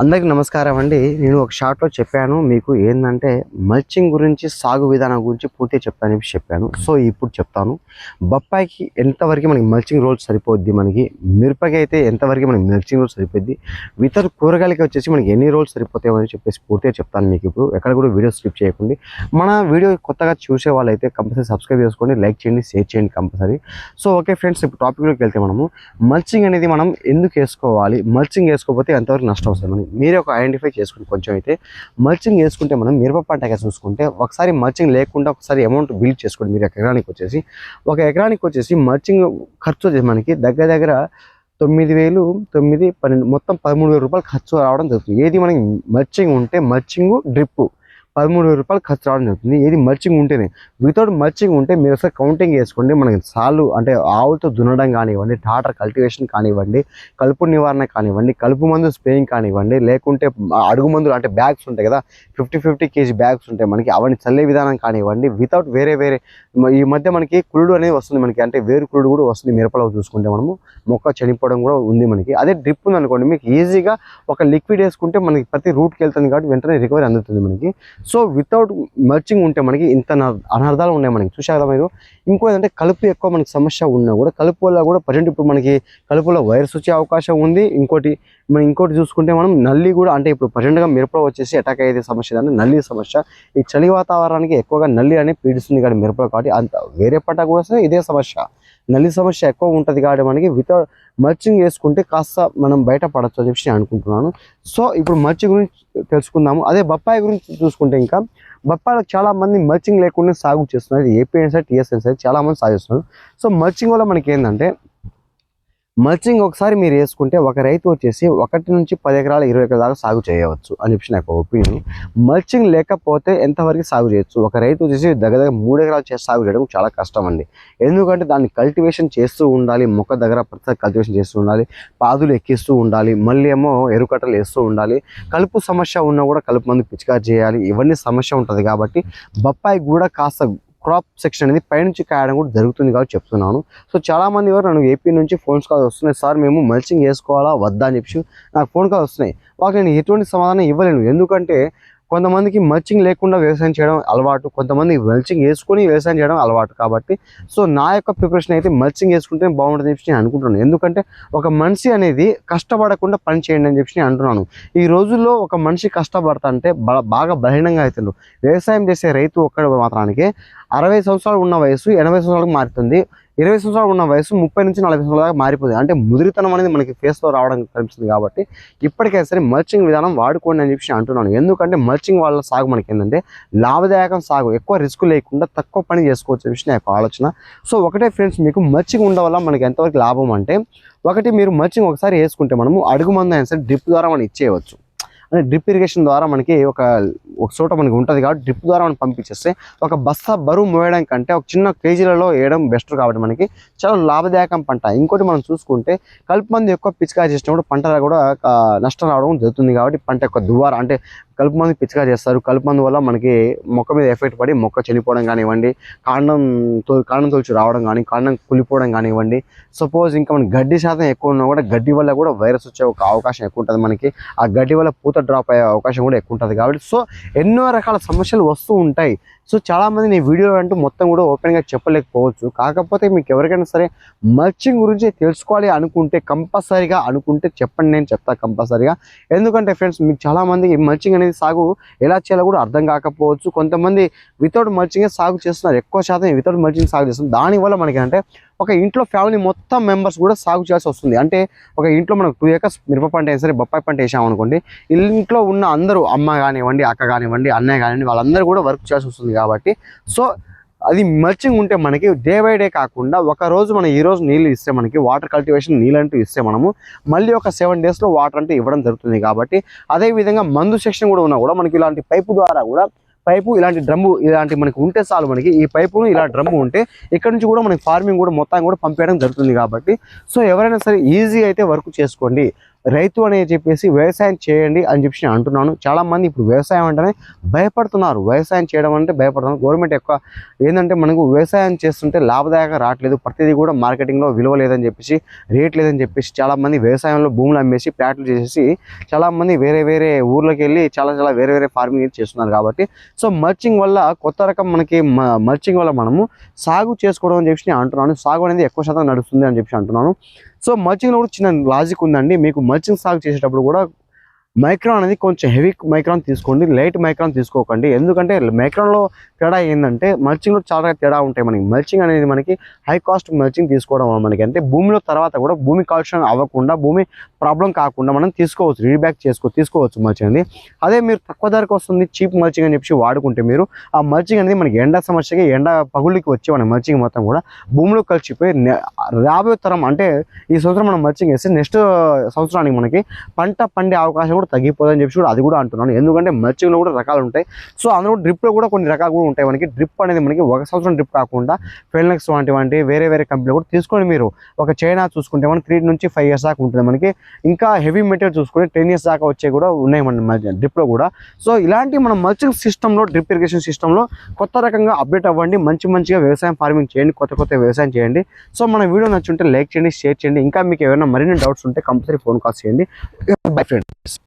అందరికీ నమస్కారం అండి. నేను ఒక షార్ట్లో చెప్పాను మీకు ఏంటంటే మల్చింగ్ గురించి సాగు విధానం గురించి పూర్తిగా చెప్తాను చెప్పాను. సో ఇప్పుడు చెప్తాను. బొప్పాయికి ఎంతవరకు మనకి మల్చింగ్ రోల్ సరిపోద్ది మనకి? మిరపకి అయితే ఎంతవరకు మనకి మల్చింగ్ రోల్ సరిపోద్ది? ఇతర కూరగాయలకి వచ్చేసి మనకి ఎన్ని రోల్స్ సరిపోతాయని అని చెప్పేసి పూర్తిగా చెప్తాను మీకు ఇప్పుడు. ఎక్కడ కూడా వీడియో స్కిప్ చేయకండి. మన వీడియో కొత్తగా చూసే వాళ్ళైతే కంపల్సరీ సబ్స్క్రైబ్ చేసుకోండి లైక్ చేయండి షేర్ చేయండి కంపల్సరీ. సో ఓకే ఫ్రెండ్స్ ఇప్పుడు టాపిక్లోకి వెళ్తే మనము మల్చింగ్ అనేది మనం ఎందుకు వేసుకోవాలి? మల్చింగ్ వేసుకోకపోతే ఎంతవరకు నష్టం వస్తుంది మనకి? మీరే ఒక ఐడెంటిఫై చేసుకుని కొంచెం అయితే మల్చింగ్ వేసుకుంటే మనం మిరప పంటగా చూసుకుంటే ఒకసారి మల్చింగ్ లేకుండా ఒకసారి అమౌంట్ బిల్డ్ చేసుకోండి మీరు ఎకరానికి వచ్చేసి. ఒక ఎకరానికి వచ్చేసి మల్చింగ్ ఖర్చు వచ్చేసి మనకి దగ్గర దగ్గర తొమ్మిది వేలు తొమ్మిది పన్నెండు మొత్తం పదమూడు వేల రూపాయలు ఖర్చు రావడం జరుగుతుంది. ఏది మనకి మల్చింగ్ ఉంటే మల్చింగ్ డ్రిప్పు పదమూడు వేల రూపాయలు ఖర్చు రావడం జరుగుతుంది. ఏది మల్చింగ్ ఉంటేనే వితౌట్ మల్చింగ్ ఉంటే మీరు ఒకసారి కౌంటింగ్ వేసుకోండి మనకి సాలు అంటే ఆవులతో దున్నడం కానివ్వండి టాటర్ కల్టివేషన్ కానివ్వండి కలుపు నివారణ కానివ్వండి కలుపు మందు స్ప్రేయింగ్ కానివ్వండి లేకుంటే అడుగు మందులు అంటే బ్యాగ్స్ ఉంటాయి కదా ఫిఫ్టీ ఫిఫ్టీ కేజీ బ్యాగ్స్ ఉంటాయి మనకి. అవన్నీ చల్లే విధానం కానివ్వండి వితౌట్ వేరే వేరే ఈ మధ్య మనకి కురుడు అనేది వస్తుంది మనకి అంటే వేరు కురుడు కూడా వస్తుంది మిరపలో చూసుకుంటే మనము. మొక్క చనిపోవడం కూడా ఉంది మనకి. అదే డ్రిప్ ఉంది అనుకోండి మీకు ఈజీగా ఒక లిక్విడ్ వేసుకుంటే మనకి ప్రతి రూట్కి వెళ్తుంది కాబట్టి వెంటనే రికవరీ అందుతుంది మనకి. సో వితౌట్ మర్చింగ్ ఉంటే మనకి ఇంత అనా అనర్థాలు ఉన్నాయి మనకి. చూసారు కదా మీరు? ఇంకో ఏంటంటే కలుపు ఎక్కువ మనకి సమస్య ఉన్నా కూడా కలుపు వల్ల కూడా ప్రజెంట్ ఇప్పుడు మనకి కలుపులో వైరస్ వచ్చే అవకాశం ఉంది. ఇంకోటి మనం ఇంకోటి చూసుకుంటే మనం నల్లి కూడా అంటే ఇప్పుడు ప్రజెంట్గా మిరపలో వచ్చేసి అటాక్ అయ్యే సమస్య అంటే నల్లి సమస్య. ఈ చలి వాతావరణానికి ఎక్కువగా నల్లి అనేది పీడిస్తుంది కానీ మిరపలో కాబట్టి అంత వేరే పంట కూడా సరే ఇదే సమస్య. నల్లి సమస్య ఎక్కువ ఉంటుంది కాబట్టి మనకి వితౌట్ మర్చింగ్ వేసుకుంటే కాస్త మనం బయట పడచ్చు అని చెప్పి నేను అనుకుంటున్నాను. సో ఇప్పుడు మర్చి గురించి తెలుసుకుందాము. అదే బొప్పాయి గురించి చూసుకుంటే ఇంకా బొప్పాయిలో చాలా మంది మల్చింగ్ లేకుండా సాగు చేస్తున్నారు. ఇది ఏపీ సార్ టీఎస్ఎన్ చాలా మంది సాగు చేస్తున్నారు. సో మల్చింగ్ వల్ల మనకి ఏంటంటే మల్చింగ్ ఒకసారి మీరు వేసుకుంటే ఒక రైతు వచ్చేసి ఒకటి నుంచి పది ఎకరాల ఇరవై ఎకరాల దాకా సాగు చేయవచ్చు అని చెప్పి నాకు ఒపీనియన్ మల్చింగ్ లేకపోతే ఎంతవరకు సాగు చేయొచ్చు? ఒక రైతు వచ్చేసి దగ్గర దగ్గర మూడు ఎకరాలు చేసి సాగు చేయడం చాలా కష్టం అండి. ఎందుకంటే దాన్ని కల్టివేషన్ చేస్తూ ఉండాలి మొక్క దగ్గర ప్రతిసారి కల్టివేషన్ చేస్తూ ఉండాలి పాదులు ఎక్కిస్తూ ఉండాలి మళ్ళీ ఏమో ఎరుకట్టలు వేస్తూ ఉండాలి కలుపు సమస్య ఉన్నా కూడా కలుపు మందు పిచికారి చేయాలి ఇవన్నీ సమస్య ఉంటుంది కాబట్టి బొప్పాయి కూడా కాస్త క్రాప్ సెక్షన్ అనేది పైనుంచి కాయడం కూడా జరుగుతుంది కాబట్టి చెప్తున్నాను. సో చాలా మంది ఎవరు నన్ను ఏపీ నుంచి ఫోన్స్ కాల్ వస్తున్నాయి. సార్ మేము మల్చింగ్ వేసుకోవాలా? వద్దా? అని చెప్పి నాకు ఫోన్ కాల్ వస్తున్నాయి. వాళ్ళకి నేను ఎటువంటి సమాధానం ఇవ్వలేను. ఎందుకంటే కొంతమందికి మల్చింగ్ లేకుండా వ్యవసాయం చేయడం అలవాటు కొంతమంది మల్చింగ్ వేసుకొని వ్యవసాయం చేయడం అలవాటు కాబట్టి సో నా యొక్క ప్రిపరేషన్ అయితే మల్చింగ్ వేసుకుంటే బాగుంటుంది చెప్పి నేను అనుకుంటున్నాను. ఎందుకంటే ఒక మనిషి అనేది కష్టపడకుండా పని చేయండి అని చెప్పి నేను అంటున్నాను. ఈ రోజుల్లో ఒక మనిషి కష్టపడతా అంటే బాగా బలహీనంగా అవుతుండ్రు వ్యవసాయం చేసే రైతు ఒక్కడ మాత్రానికి అరవై సంవత్సరాలు ఉన్న వయసు ఎనభై సంవత్సరాలకు మారుతుంది. ఇరవై సంవత్సరాలు ఉన్న వయసు ముప్పై నుంచి నలభై సంవత్సరాల దాకా మారిపోతుంది. అంటే ముదిరితనం అనేది మనకి ఫేస్లో రావడం కనిపిస్తుంది కాబట్టి ఇప్పటికైనా సరే మల్చింగ్ విధానం వాడుకోండి అని చెప్పి అంటున్నాను. ఎందుకంటే మల్చింగ్ వాళ్ళ సాగు మనకి ఏంటంటే లాభదాయకం సాగు ఎక్కువ రిస్క్ లేకుండా తక్కువ పని చేసుకోవచ్చు అని నా యొక్క ఆలోచన. సో ఒకటే ఫ్రెండ్స్ మీకు మల్చింగ్ ఉండడం వల్ల మనకి ఎంతవరకు లాభం అంటే ఒకటి మీరు మల్చింగ్ ఒకసారి వేసుకుంటే మనము అడుగు మందు అయినా సరే డ్రిప్ ద్వారా మనం ఇచ్చేయవచ్చు. అంటే డ్రిప్ ఇరిగేషన్ ద్వారా మనకి ఒక ఒక చోట మనకి ఉంటుంది కాబట్టి డ్రిప్ ద్వారా మనం పంపించేస్తే ఒక బస్తా బరువు మోయడం కంటే ఒక చిన్న కేజీలలో వేయడం బెస్ట్ కాబట్టి మనకి చాలా లాభదాయకం పంట. ఇంకోటి మనం చూసుకుంటే కలుపు మంది ఎక్కువ పిచికారి చేసినప్పుడు పంట కూడా నష్టం రావడం జరుగుతుంది కాబట్టి పంట యొక్క దువార అంటే కలుపు మందు పిచికారి చేస్తారు. కలుపు మందు వల్ల మనకి మొక్క మీద ఎఫెక్ట్ పడి మొక్క చనిపోవడం కానివ్వండి కాండం తో కాండం తొలిచి రావడం కానీ కాండం కులిపోవడం కానివ్వండి సపోజ్ ఇంకా మనకి గడ్డి శాతం ఎక్కువ ఉన్నా కూడా గడ్డి వల్ల కూడా వైరస్ వచ్చే ఒక అవకాశం ఎక్కువ ఉంటుంది మనకి. ఆ గడ్డి వల్ల పూత డ్రాప్ అయ్యే అవకాశం కూడా ఎక్కువ ఉంటుంది కాబట్టి సో ఎన్నో రకాల సమస్యలు వస్తూ ఉంటాయి. సో చాలామంది నేను వీడియో అంటూ మొత్తం కూడా ఓపెన్గా చెప్పలేకపోవచ్చు. కాకపోతే మీకు ఎవరికైనా సరే మల్చింగ్ గురించి తెలుసుకోవాలి అనుకుంటే కంపల్సరీగా అనుకుంటే చెప్పండి నేను చెప్తా కంపల్సరీగా. ఎందుకంటే ఫ్రెండ్స్ మీకు చాలామంది మల్చింగ్ అనేది సాగు ఎలా చేయాలో కూడా అర్థం కాకపోవచ్చు. కొంతమంది వితౌట్ మల్చింగే సాగు చేస్తున్నారు. ఎక్కువ శాతం వితౌట్ మల్చింగ్ సాగు చేస్తున్నారు. దానివల్ల మనకి అంటే ఒక ఇంట్లో ఫ్యామిలీ మొత్తం మెంబర్స్ కూడా సాగు చేయాల్సి వస్తుంది. అంటే ఒక ఇంట్లో మనకు టూ ఏకర్స్ మిరప పంట అయినా సరే బొప్పాయి పంట వేసామనుకోండి ఇంట్లో ఉన్న అందరూ అమ్మ కానివ్వండి అక్క కానివ్వండి అన్నయ్య కానివ్వండి వాళ్ళందరూ కూడా వర్క్ చేయాల్సి వస్తుంది కాబట్టి సో అది మల్చింగ్ ఉంటే మనకి డే బై డే కాకుండా ఒక రోజు మనం ఈ రోజు నీళ్ళు ఇస్తే మనకి వాటర్ కల్టివేషన్ నీళ్ళు అంటూ ఇస్తే మనము మళ్ళీ ఒక సెవెన్ డేస్లో వాటర్ అంటే ఇవ్వడం జరుగుతుంది కాబట్టి అదే విధంగా మందు సెక్షన్ కూడా ఉన్నా కూడా మనకి ఇలాంటి పైపు ద్వారా కూడా పైపు ఇలాంటి డ్రమ్ము ఇలాంటి మనకి ఉంటే చాలు మనకి. ఈ పైపును ఇలా డ్రమ్ము ఉంటే ఇక్కడ నుంచి కూడా మనకి ఫార్మింగ్ కూడా మొత్తం కూడా పంపించడం జరుగుతుంది కాబట్టి. సో ఎవరైనా సరే ఈజీ అయితే వర్క్ చేసుకోండి. రైతు అని చెప్పేసి వ్యవసాయం చేయండి అని చెప్పి నేను అంటున్నాను. చాలామంది ఇప్పుడు వ్యవసాయం అంటేనే భయపడుతున్నారు. వ్యవసాయం చేయడం అంటే భయపడుతున్నారు. గవర్నమెంట్ ఎక్కువ ఏంటంటే మనకు వ్యవసాయం చేస్తుంటే లాభదాయకంగా రావట్లేదు. ప్రతిదీ కూడా మార్కెటింగ్లో విలువ లేదని చెప్పేసి రేట్ లేదని చెప్పేసి చాలామంది వ్యవసాయంలో భూములు అమ్మేసి ప్లాట్లు చేసేసి చాలామంది వేరే వేరే ఊర్లోకి వెళ్ళి చాలా చాలా వేరే వేరే ఫార్మింగ్ చేస్తున్నారు కాబట్టి. సో మల్చింగ్ వల్ల కొత్త రకం మనకి మల్చింగ్ వల్ల మనము సాగు చేసుకోవడం అని చెప్పి నేను అంటున్నాను. సాగు అనేది ఎక్కువ శాతం నడుస్తుంది అని చెప్పి అంటున్నాను. సో మల్చింగ్లో కూడా చిన్న లాజిక్ ఉందండి. మీకు మల్చింగ్ సాగు చేసేటప్పుడు కూడా మైక్రాన్ అనేది కొంచెం హెవీ మైక్రాన్ తీసుకోండి లైట్ మైక్రాన్ తీసుకోకండి. ఎందుకంటే మైక్రాన్లో తేడా ఏంటంటే మల్చింగ్లో చాలా తేడా ఉంటాయి మనకి. మల్చింగ్ అనేది మనకి హై కాస్ట్ మల్చింగ్ తీసుకోవడం వల్ల మనకి. అంటే భూమిలో తర్వాత కూడా భూమి కాలుష్యం అవ్వకుండా భూమి ప్రాబ్లం కాకుండా మనం తీసుకోవచ్చు రీబ్యాక్ చేసుకో తీసుకోవచ్చు మల్చింగ్ అనేది. అదే మీరు తక్కువ ధరకు వస్తుంది చీప్ మల్చింగ్ అని చెప్పి వాడుకుంటే మీరు ఆ మల్చింగ్ అనేది మనకి ఎండ సమస్యకి ఎండ పగుళ్ళకి వచ్చి మన మల్చింగ్ మొత్తం కూడా భూమిలో కలిసిపోయి రాబోయే తరం అంటే ఈ సంవత్సరం మనం మల్చింగ్ వేస్తే నెక్స్ట్ సంవత్సరానికి మనకి పంట పండే అవకాశం కూడా తగ్గిపోదని చెప్పి కూడా అది కూడా అంటున్నాను. ఎందుకంటే మల్చింగ్లో కూడా రకాలు ఉంటాయి సో అందులో డ్రిప్లో కూడా కొన్ని రకాలు కూడా ఉంటాయి మనకి. డ్రిప్ అనేది మనకి ఒక సంవత్సరం డ్రిప్ కాకుండా ఫెల్నెక్స్ వంటివంటి వేరే వేరే కంపెనీలు కూడా తీసుకొని మీరు ఒక చైనా చూసుకుంటే మనకి త్రీ నుంచి ఫైవ్ ఇయర్స్ దాకా ఉంటుంది మనకి. ఇంకా హెవీ మెటీరియల్ చూసుకుంటే టెన్ ఇయర్స్ దాకా వచ్చే కూడా ఉన్నాయి మన డ్రిప్లో కూడా. సో ఇలాంటి మన మల్చింగ్ సిస్టంలో డ్రిప్ ఇరిగేషన్ సిస్టంలో కొత్త రకంగా అప్డేట్ అవ్వండి. మంచి మంచిగా వ్యవసాయం ఫార్మింగ్ చేయండి. కొత్త కొత్త వ్యవసాయం చేయండి. సో మన వీడియో నచ్చుంటే లైక్ చేయండి షేర్ చేయండి. ఇంకా మీకు ఏమైనా మరిన్ని డౌట్స్ ఉంటే కంపల్సరీ ఫోన్ కాల్ చేయండి. Bye friends